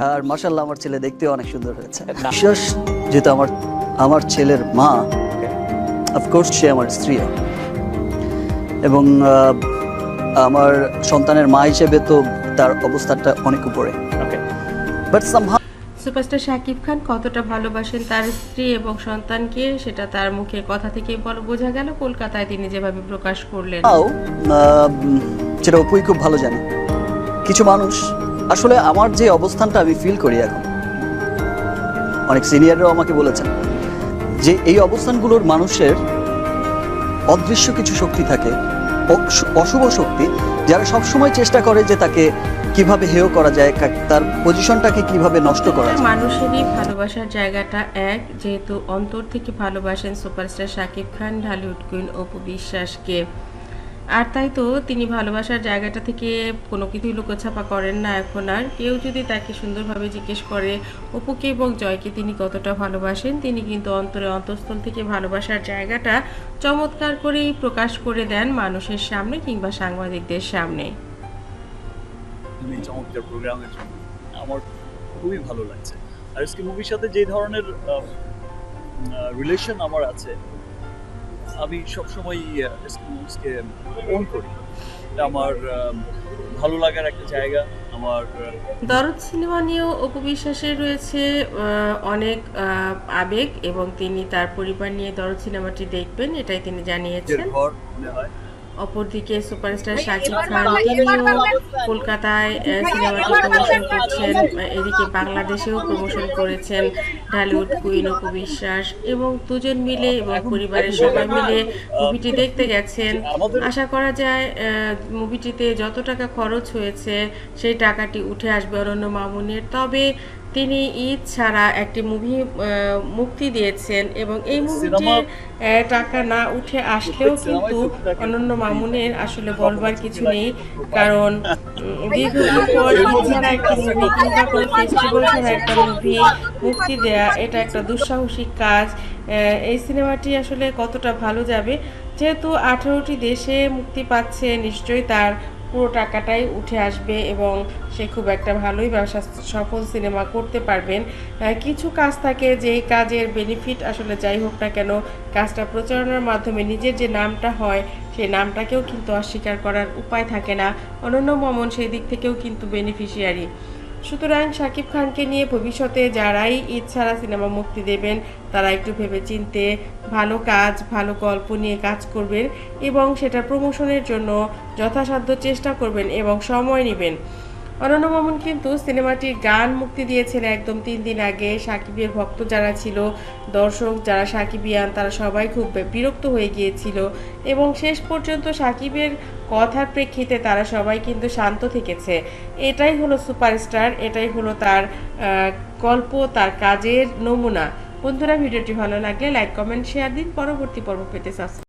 আর মাসাল্লাহ আমার ছেলে দেখতেও অনেক সুন্দর হয়েছে। বিশ্বাস যেহেতু আমার আমার ছেলের মা অফকোর্স সে আমার স্ত্রী এবং আমার সন্তানের মা হিসেবে তো তার অবস্থাটা অনেক উপরে। But somehow superstar Shakib Khan কতটা ভালোবাসেন তার স্ত্রী এবং সন্তানকে সেটা তার মুখের কথা থেকে বল বোঝা গেল। কলকাতায় তিনি যেভাবে প্রকাশ করলেন। তাও আহ, উম, অপুই খুব ভালো জানে। কিছু মানুষ আসলে আমার যে অবস্থানটা আমি ফিল করি এখন, অনেক সিনিয়ররাও আমাকে বলেছেন যে এই অবস্থানগুলোর মানুষের অদৃশ্য কিছু শক্তি থাকে অশুভ শক্তি, যারা সবসময় চেষ্টা করে যে তাকে কীভাবে হেয় করা যায় তার পজিশনটাকে কীভাবে নষ্ট করা যায়। মানুষেরই ভালোবাসার জায়গাটা এক, যেহেতু অন্তর থেকে ভালোবাসেন সুপারস্টার শাকিব খান, ঢালিউড কুইন, অপু বিশ্বাসকে। আর তাই তো তিনি ভালোবাসার জায়গাটা থেকে কোনো কিছুই লুকোছাপা করেন না এখন আর। কেউ যদি তাকে সুন্দরভাবে জিজ্ঞেস করে, অপুকে এবং জয়কে তিনি কতটা ভালোবাসেন? তিনি কিন্তু অন্তরে অন্তঃস্থল থেকে ভালোবাসার জায়গাটা চমৎকার করেই প্রকাশ করে দেন মানুষের সামনে কিংবা সাংবাদিকদের সামনে। আমার খুবই ভালো লাগছে। আর মুভির সাথে যে ধরনের রিলেশন আমার আছে আমি সবসময় মুভিসকে ওন করি। আমার ভালো লাগার একটা জায়গা। আমার দরদ সিনেমা নিয়েও অপু বিশ্বাসের রয়েছে অনেক আহ, আবেগ এবং তিনি তার পরিবার নিয়ে দরদ সিনেমাটি দেখবেন এটাই তিনি জানিয়েছেন। ঘর মনে হয়। অপরদিকে সুপারস্টার শাকিব খান তিনিও কলকাতায় সিনেমাটি প্রমোশন করছেন এদিকে বাংলাদেশেও প্রমোশন করেছেন ঢালিউড কুইন অপু বিশ্বাস এবং দুজন মিলে এবং পরিবারের সবাই মিলে মুভিটি দেখতে গেছেন। আশা করা যায় আহ, মুভিটিতে যত টাকা খরচ হয়েছে সেই টাকাটি উঠে আসবে অরণ্য মামুনের। তবে তিনি ঈদ ছাড়া একটি মুভি মুক্তি দিয়েছেন এবং এই মুভিটির টাকা না উঠে আসলেও কিন্তু অনন্য মামুনের আসলে বলবার কিছু নেই কারণ দীর্ঘদিন পর ছাড়া একটা মুভি কিংবা কোনো ফেস্টিভ্যাল ছাড়া একটা মুভি মুক্তি দেয়া এটা একটা দুঃসাহসিক কাজ। আহ, এই সিনেমাটি আসলে কতটা ভালো যাবে? যেহেতু আঠারোটি দেশে মুক্তি পাচ্ছে নিশ্চয়ই তার পুরো টাকাটাই উঠে আসবে এবং সে খুব একটা ভালোই ব্যবসা সফল সিনেমা করতে পারবেন। কিছু কাজ থাকে যেই কাজের বেনিফিট আসলে যাই হোক না কেন, কাজটা প্রচারণার মাধ্যমে নিজের যে নামটা হয়, সেই নামটাকেও কিন্তু অস্বীকার করার উপায় থাকে না। অনন্য মমন সেই দিক থেকেও কিন্তু বেনিফিশিয়ারি সুতরাং শাকিব খানকে নিয়ে ভবিষ্যতে যারাই ছাড়া সিনেমা মুক্তি দেবেন, তারা একটু ভেবে চিনতে ভালো কাজ, ভালো গল্প নিয়ে কাজ করবেন এবং সেটা প্রমোশনের জন্য যথাসাধ্য চেষ্টা করবেন এবং সময় নেবেন। অনন্য মামুন কিন্তু সিনেমাটির গান মুক্তি দিয়েছেন একদম তিন দিন আগে। সাকিবের ভক্ত যারা ছিল, দর্শক যারা সাকিবিয়ান, তারা সবাই খুব বিরক্ত হয়ে গিয়েছিল। এবং শেষ পর্যন্ত সাকিবের কথার প্রেক্ষিতে তারা সবাই কিন্তু শান্ত থেকেছে। এটাই হলো সুপারস্টার, এটাই হলো তার গল্প, তার কাজের নমুনা। বন্ধুরা, ভিডিওটি ভালো লাগলে লাইক, কমেন্ট, শেয়ার দিন। পরবর্তী পর্ব পেতে সাবস্ক্রাইব